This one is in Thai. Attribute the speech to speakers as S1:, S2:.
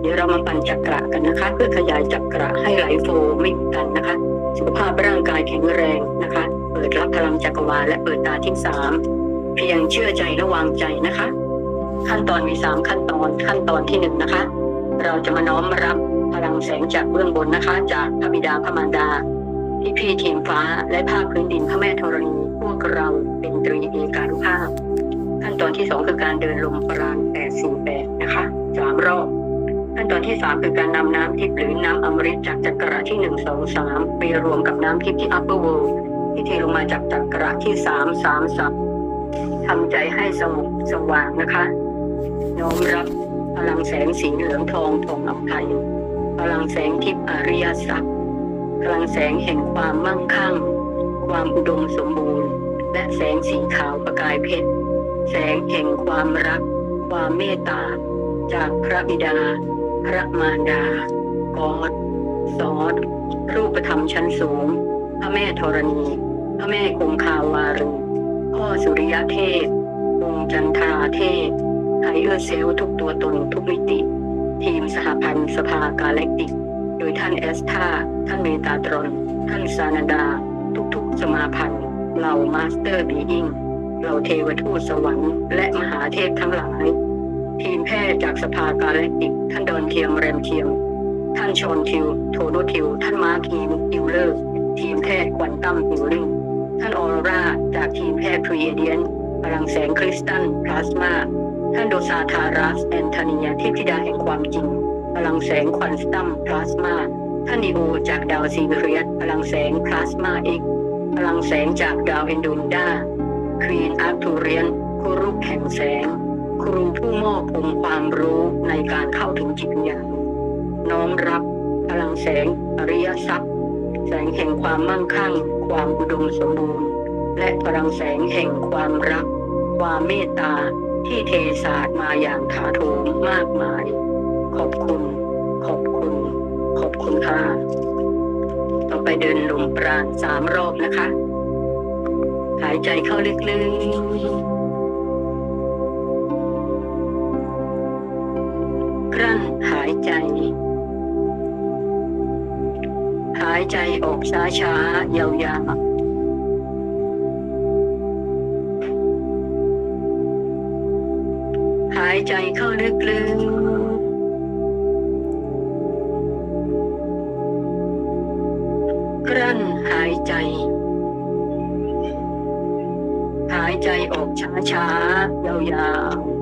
S1: เดี๋ยวเรามาปั่นจักระกันนะคะ เพื่อขยายจักระให้ไหลโฟไม่อุดตันนะคะ สุขภาพร่างกายแข็งแรงนะคะ เปิดรับพลังจักรวาลและเปิดตาที่สามเพียงเชื่อใจและวางใจนะคะ ขั้นตอนมีสามขั้นตอนขั้นตอนที่หนึ่งนะคะ เราจะมาน้อมรับพลังแสงจากเบื้องบนนะคะ จากพระบิดาพระมารดาพี่พี่ทีมฟ้าและภาคพื้นดินพระแม่ธรณีพวกเราเป็นตรีเอกานุภาพ ขั้นตอนที่สองคือการเดินลมปราณแปดสี่แปดนะคะสามรอบ ตอนที่สามคือการนำน้ำทิพย์หรือน้ำอมฤตจากจักระที่หนึ่งสองสามไปรวมกับน้ำทิพย์ที่ upper world ที่เทลงมาจากจักระที่สามสามสามทำใจให้สงบสว่างนะคะน้อมรับพลังแสงสีเหลืองทองทองอภัยพลังแสงทิพย์อริยสัจพลังแสงแห่งความมั่งคั่ง ความอุดมสมบูรณ์ และแสงสีขาวประกายเพชร แสงแห่งความรัก ความเมตตา จากพระบิดา พระมารดากอดสอดรูปธรรมชั้นสูง พระแม่ธรณี พระแม่คงคาวารีพ่อสุริยเทพองค์จันทราเทพไฮเออร์เซลทุกตัวตนทุกมิติ ทีมสหพันธ์สภากาแล็กติก โดยท่านแอสธาท่านเมตาตรอน ท่านซานาดา ทุกๆสมาพันธ์เหล่ามาสเตอร์บีอิงเหล่าเทวทูตสวรรค์และมหาเทพทั้งหลาย ทีมแพทย์จากสภากาแล็กติก ท่านดอนเทียมแรมเทียม ท่านชอนทิว โทโดทิว ท่านมาร์คีมอิวเลอร์ ทีมแพทย์ควอนตัมฮิลลิ่งท่านออรราจากทีมแพทย์พรีเอเดียนพลังแสงคริสตัลพลาสมา ท่านโดซาทารัสแอนโทเนียเทพธิดาแห่งความจริง พลังแสงควอนตัมพลาสมา ท่านนีโอจากดาวซีเรียสพลังแสงพลาสมาเอ็กพลังแสงจากดาวเอนดมิดาควีนอาร์ทูเรียนครูรุแห่งแสง ครูผู้มอบภูมิความรู้ในการเข้าถึงจิตวิญญาณน้อมรับพลังแสงอริยทรัพย์ แสงแห่งความมั่งคั่ง ความอุดมสมบูรณ์ และพลังแสงแห่งความรัก ความเมตตาที่เทศาสมาอย่างถาโถมมากมาย ขอบคุณ ขอบคุณ ขอบคุณค่ะต่อไปเดินลมปราณสามรอบนะคะ หายใจเข้าลึกๆ หายใจออกช้าๆยาวๆหายใจเข้าลึกๆกลั้นหายใจ หายใจออกช้าๆยาว